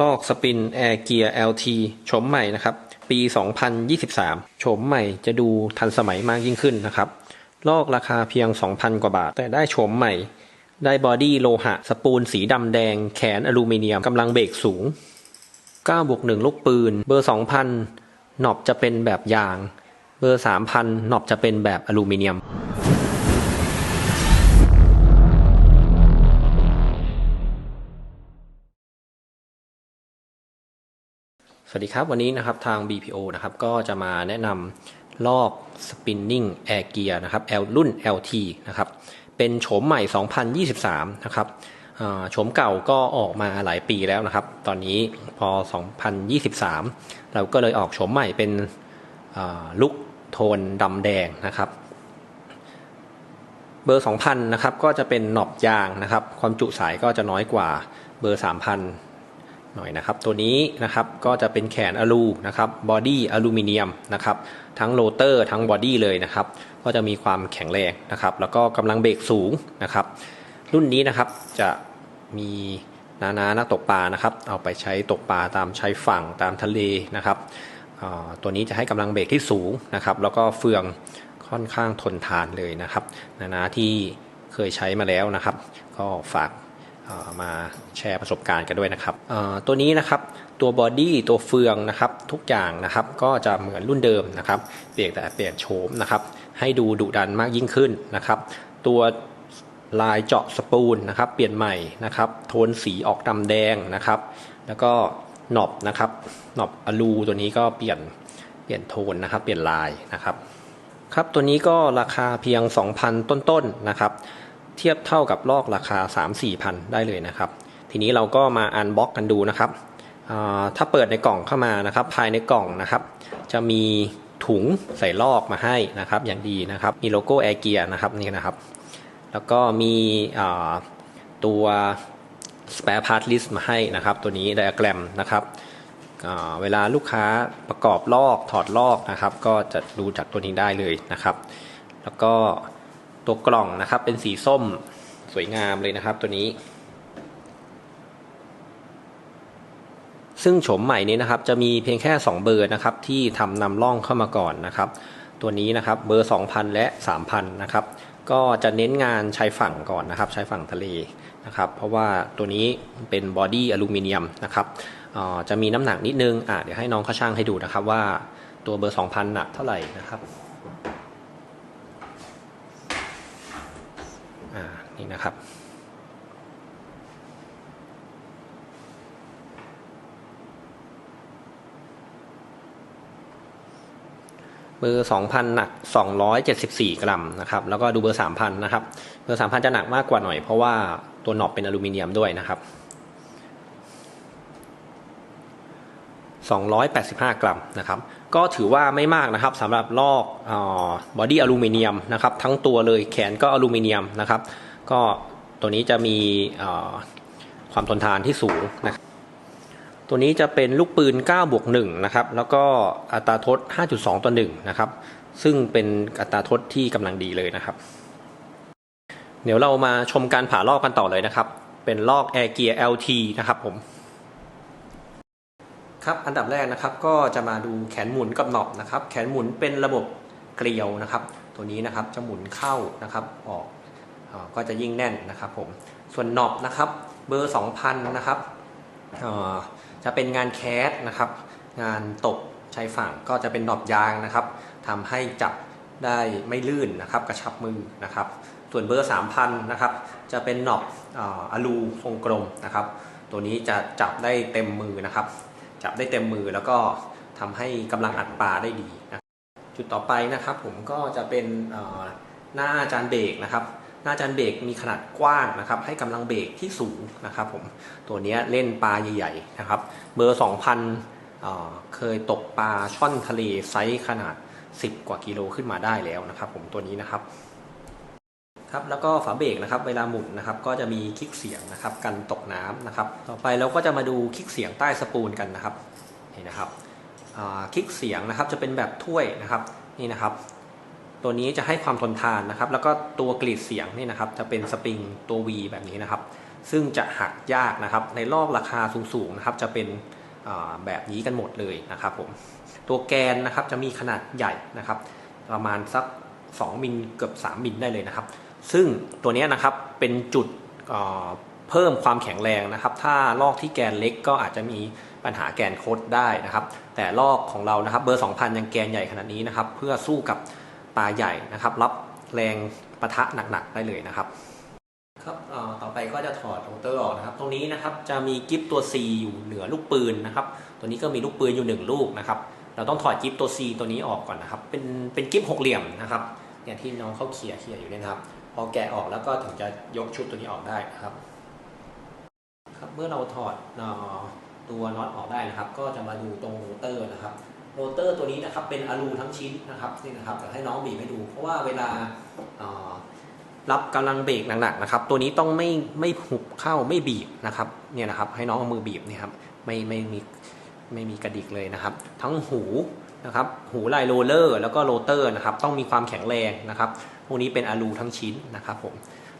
ลอกสปินแอร์เกียร์ LT โฉมใหม่นะครับ ปี 2023โฉมใหม่จะดูทันสมัยมากยิ่งขึ้นนะครับ ลอกราคาเพียง 2,000 กว่าบาท แต่ได้โฉมใหม่ ได้บอดี้โลหะ สปูลสีดำแดง แขนอลูมิเนียมกำลังเบรกสูง 9บวก1ลูกปืน เบอร์ 2,000 หนอบจะเป็นแบบยาง เบอร์ 3,000 หนอบจะเป็นแบบอลูมิเนียม วัสดีครับวันนี้นะครับทาง BPO นะครับก็จะมาแนะนำลอก Spinning Air Gear นะครับ L รุ่น LT นะครับเป็นโฉมใหม่ 2023 นะครับโฉมเก่าก็ออกมาหลายปีแล้วนะครับ ตอนนี้พอ 2023 เราก็เลยออกโฉมใหม่เป็นลุกโทนดำแดงนะครับ เบอร์ 2,000 นะครับก็จะเป็นหนอบยางนะครับ ความจุสายก็จะน้อยกว่าเบอร์ 3,000 หน่อยนะครับ ตัวนี้นะครับก็จะเป็นแขนอลูนะครับบอดี้อลูมิเนียมนะครับทั้งโรเตอร์ทั้งบอดี้เลยนะครับ ก็จะมีความแข็งแรงนะครับ แล้วก็กำลังเบรกสูงนะครับ รุ่นนี้นะครับจะมีนานานักตกปลานะครับ เอาไปใช้ตกปลาตามชายฝั่งตามทะเลนะครับตัวนี้จะให้กำลังเบรกที่สูงนะครับ แล้วก็เฟืองค่อนข้างทนทานเลยนะครับ นานาที่เคยใช้มาแล้วนะครับ ก็ฝาก มาแชร์ประสบการณ์กันด้วยนะครับตัวนี้นะครับตัวบอดี้ตัวเฟืองนะครับทุกอย่างนะครับก็จะเหมือนรุ่นเดิมนะครับเปลี่ยนแต่เปลี่ยนโฉมนะครับให้ดูดุดันมากยิ่งขึ้นนะครับ ตัวลายเจาะสปูลนะครับ เปลี่ยนใหม่นะครับ โทนสีออกดำแดงนะครับ แล้วก็หนอบนะครับหนอบอลูตัวนี้ก็เปลี่ยนเปลี่ยนโทนนะครับ เปลี่ยนลายนะครับ ครับตัวนี้ก็ราคาเพียง 2,000 ต้นๆนะครับ เทียบเท่ากับลอกราคา 3-4พันได้เลยนะครับ ทีนี้เราก็มาอันบ็อกกันดูนะครับ ถ้าเปิดในกล่องเข้ามานะครับ ภายในกล่องนะครับ จะมีถุงใส่ลอกมาให้นะครับ อย่างดีนะครับ มีโลโก้แอร์เกียนะครับนี่นะครับ แล้วก็มีตัว spare part list มาให้นะครับ ตัวนี้ diagram นะครับเวลาลูกค้าประกอบลอกถอดลอกนะครับ ก็จะดูจากตัวนี้ได้เลยนะครับ แล้วก็ ตัวกล่องนะครับ เป็นสีส้มสวยงามเลยนะครับ ตัวนี้ ซึ่งโฉมใหม่นี้นะครับ จะมีเพียงแค่ 2 เบอร์นะครับ ที่ทำนำร่องเข้ามาก่อนนะครับ ตัวนี้นะครับเบอร์ 2,000 และ 3,000 นะครับ ก็จะเน้นงานชายฝั่งก่อนนะครับชายฝั่งทะเลนะครับ เพราะว่าตัวนี้เป็นบอดี้อลูมิเนียมนะครับจะมีน้ำหนักนิดนึงอะเดี๋ยวให้น้องเขาช่างให้ดูนะครับว่าตัวเบอร์ 2,000 หนักเท่าไหร่นะครับ อ่า นี่นะครับเบอร์2,000 หนัก 274 กรัมนะครับ แล้วก็ดูเบอร์ 3,000 นะครับ เบอร์ 3,000 จะหนักมากกว่าหน่อยเพราะว่าตัวหนอบเป็นอลูมิเนียมด้วยนะครับ 285 กรัมนะครับ ก็ถือว่าไม่มากนะครับสำหรับลอกบอดี้อลูมิเนียมนะครับ ทั้งตัวเลยแขนก็อลูมิเนียมนะครับ ก็ตัวนี้จะมีความทนทานที่สูงนะครับตัวนี้จะเป็นลูกปืน 9 บวก1นะครับ แล้วก็อัตราทด 5.2 ต่อ1นะครับ ซึ่งเป็นอัตราทดที่กำลังดีเลยนะครับ เดี๋ยวเรามาชมการผ่าลอกกันต่อเลยนะครับ เป็นลอก Air Gear LT นะครับผม ครับ อันดับแรกนะครับ ก็จะมาดูแขนหมุนกับหนอบนะครับ แขนหมุนเป็นระบบเกลียวนะครับ ตัวนี้นะครับจะหมุนเข้านะครับ ออก ก็จะยิ่งแน่นนะครับผมส่วนหนอบนะครับเบอร์ 2,000 นะครับจะเป็นงานแคสนะครับ งานตกชายฝั่งก็จะเป็นดอบยางนะครับทำให้จับได้ไม่ลื่นนะครับ กระชับมือนะครับ ส่วนเบอร์ 3,000 นะครับ จะเป็นหนอบอาอลูทรงกลมนะครับ ตัวนี้จะจับได้เต็มมือนะครับ จับได้เต็มมือแล้วก็ทำให้กำลังอัดปลาได้ดีนะจุดต่อไปนะครับผมก็จะเป็นหน้าจานเบรกนะครับ หน้าจานเบรกมีขนาดกว้างนะครับ ให้กำลังเบรกที่สูงนะครับผมตัวนี้เล่นปลาใหญ่ๆนะครับ เบอร์ 2,000เเคยตกปลาช่อนทะเลไซส์ขนาด 10 กว่ากิโลขึ้นมาได้แล้วนะครับ ผมตัวนี้นะครับครับแล้วก็ฝาเบรกนะครับเวลาหมุนนะครับก็จะมีคลิกเสียงนะครับกันตกน้ำนะครับ ต่อไปเราก็จะมาดูคลิกเสียงใต้สปูลกันนะครับนี่นะครับคลิกเสียงนะครับจะเป็นแบบถ้วยนะครับนี่นะครับ ตัวนี้จะให้ความทนทานนะครับ แล้วก็ตัวกรีดเสียงนี่นะครับ จะเป็นสปริงตัว V แบบนี้นะครับ ซึ่งจะหักยากนะครับ ในลอกราคาสูงๆนะครับ จะเป็นแบบนี้กันหมดเลยนะครับผม ตัวแกนนะครับจะมีขนาดใหญ่นะครับ ประมาณสัก 2มิลเกือบ 3มิลได้เลยนะครับ ซึ่งตัวนี้นะครับเป็นจุดเอ่อเพิ่มความแข็งแรงนะครับ ถ้าลอกที่แกนเล็กก็อาจจะมีปัญหาแกนโคดได้นะครับ แต่ลอกของเรานะครับ เบอร์ 2,000 ยังแกนใหญ่ขนาดนี้นะครับ เพื่อสู้กับ ปลาใหญ่นะครับ รับแรงปะทะหนักๆได้เลยนะครับครับต่อไปก็จะถอดโรเตอร์ออกนะครับ ตรงนี้นะครับจะมีกิฟตัว C อยู่เหนือลูกปืนนะครับ ตัวนี้ก็มีลูกปืนอยู่หนึ่งลูกนะครับ เราต้องถอดกิฟตัว C ตัวนี้ออกก่อนนะครับ เป็นเป็นกิฟหกเหลี่ยมนะครับเนี่ยที่น้องเขาเขี่ยเขี่ยอยู่เนี่ยนะครับ พอแกะออกแล้วก็ถึงจะยกชุดตัวนี้ออกได้นะครับ ครับเมื่อเราถอดตัวน็อตออกได้นะครับ ก็จะมาดูตรงโรเตอร์นะครับ โรเตอร์ตัวนี้นะครับเป็นอะลูทั้งชิ้นนะครับนี่นะครับเดี๋ยวให้น้องบีบให้ดู เพราะว่าเวลารับกำลังเบรกหนักๆนะครับ ตัวนี้ต้องไม่ไม่หุบเข้าไม่บีบนะครับเนี่ยนะครับ ให้น้องเอามือบีบเนี่ยครับไม่ไม่มีไม่มีกระดิกเลยนะครับ ทั้งหูนะครับหูลายโรเลอร์ แล้วก็โรเตอร์นะครับต้องมีความแข็งแรงนะครับพวกนี้เป็นอะลูทั้งชิ้นนะครับผม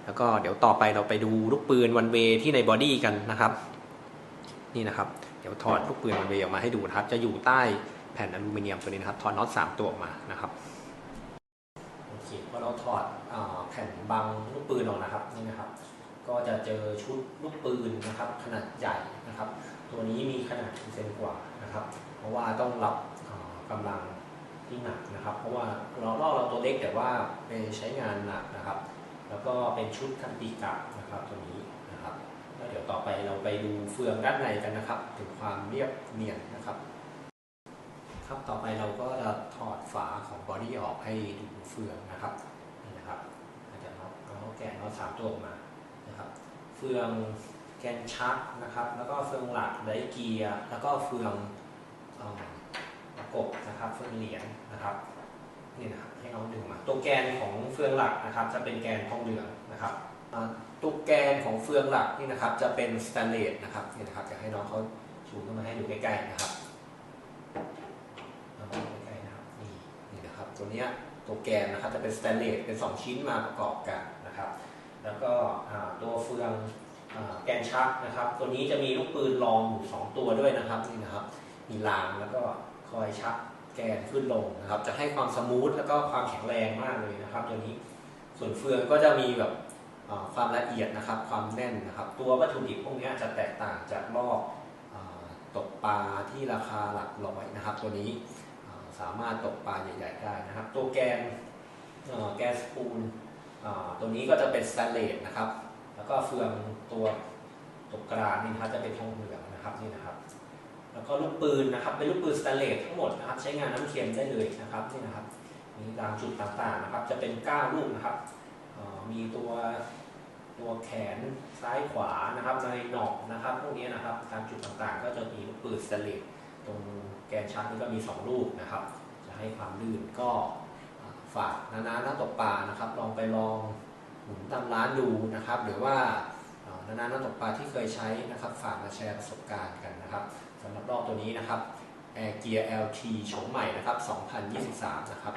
แล้วก็เดี๋ยวต่อไปเราไปดูลูกปืนวันเวที่ในบอดี้กันนะครับ นี่นะครับ เดี๋ยวถอดลูกปืนวันเวออกมาให้ดูนะครับ จะอยู่ใต้ แผ่นอลูมิเนียมตัวนี้นะครับถอดน็อตสามตัวออกมานะครับโอเคพอเราถอดอแผ่นบังลูกปืนออกนะครับนี่นะครับ ก็จะเจอชุดลูกปืนนะครับ ขนาดใหญ่นะครับ ตัวนี้มีขนาด10เซนกว่านะครับ เพราะว่าต้องรับอ่ากำลังที่หนักนะครับ เพราะว่าเราเราเราตัวเล็กแต่ว่าไปใช้งานหนักนะครับ แล้วก็เป็นชุดคันตีกะนะครับตัวนี้นะครับแล้วเดี๋ยวต่อไปเราไปดูเฟืองด้านในกันนะครับ ถึงความเรียบเนียนนะครับ ครับต่อไปเราก็จะถอดฝาของบอดี้ออกให้ดูเฟืองนะครับนี่นะครับอาจจะน็อตเอาแกน็อตสามตัวออกมานะครับ เฟืองแกนชักนะครับ แล้วก็เฟืองหลักไดเกียร์แล้วก็เฟืองประกบนะครับ เฟืองเหรียญนะครับนี่นะครับให้น้องดึงมาตัวแกนของเฟืองหลักนะครับ จะเป็นแกนทองเหลืองนะครับตัวแกนของเฟืองหลักนี่นะครับ จะเป็นสแตนเลสนะครับนี่นะครับจะให้น้องเขาชูขึ้นมาให้ดูใกล้ๆนะครับ เอามาใกล้ๆนะครับนี่นี่ นะครับตัวเนี้ยตัวแกนนะครับจะเป็นสแตนเลสเป็น 2 ชิ้นมาประกอบกันนะครับ แล้วก็ตัวเฟืองอแกนชักนะครับ ตัวนี้จะมีลูกปืนรองอยู่สองตัวด้วยนะครับนี่นะครับมีรางแล้วก็คอยชักแกนขึ้นลงนะครับ จะให้ความสมูทแล้วก็ความแข็งแรงมากเลยนะครับ ตัวนี้ส่วนเฟืองก็จะมีแบบความละเอียดนะครับ ความแน่นนะครับ ตัววัตถุดิบพวกนี้จะแตกต่างจากรอบอ่าตกปลาที่ราคาหลักร้อยนะครับ ตัวนี้ สามารถตกปลาใหญ่ ๆ ได้นะครับ ตัวแกนแกนสปูลตัวนี้ก็จะเป็นสแตนเลสนะครับ แล้วก็เฟืองตัวตกกลางนี่นะครับจะเป็นทองเหลืองนะครับนี่นะครับ แล้วก็ลูกปืนนะครับเป็นลูกปืนสแตนเลสทั้งหมดนะครับ ใช้งานน้ำเค็มได้เลยนะครับนี่นะครับ มีตามจุดต่างๆนะครับ จะเป็นก้าลูกนะครับมีตัวตัวแขนซ้ายขวานะครับในหนอกนะครับ พวกนี้นะครับตามจุดต่างๆ ก็จะมีลูกปืนสแตนเลส ตรงแกนชักนี่ก็มี 2 ลูกนะครับ จะให้ความลื่นก็ฝากนานาหน้าตกปลานะครับ ลองไปลองหมุนตามร้านดูนะครับ หรือว่าอ่านานาหน้าตกปลาที่เคยใช้นะครับ ฝากมาแชร์ประสบการณ์กันนะครับสำหรับรอบตัวนี้นะครับ Air Gear LT โฉมใหม่นะครับ 2023 นะครับ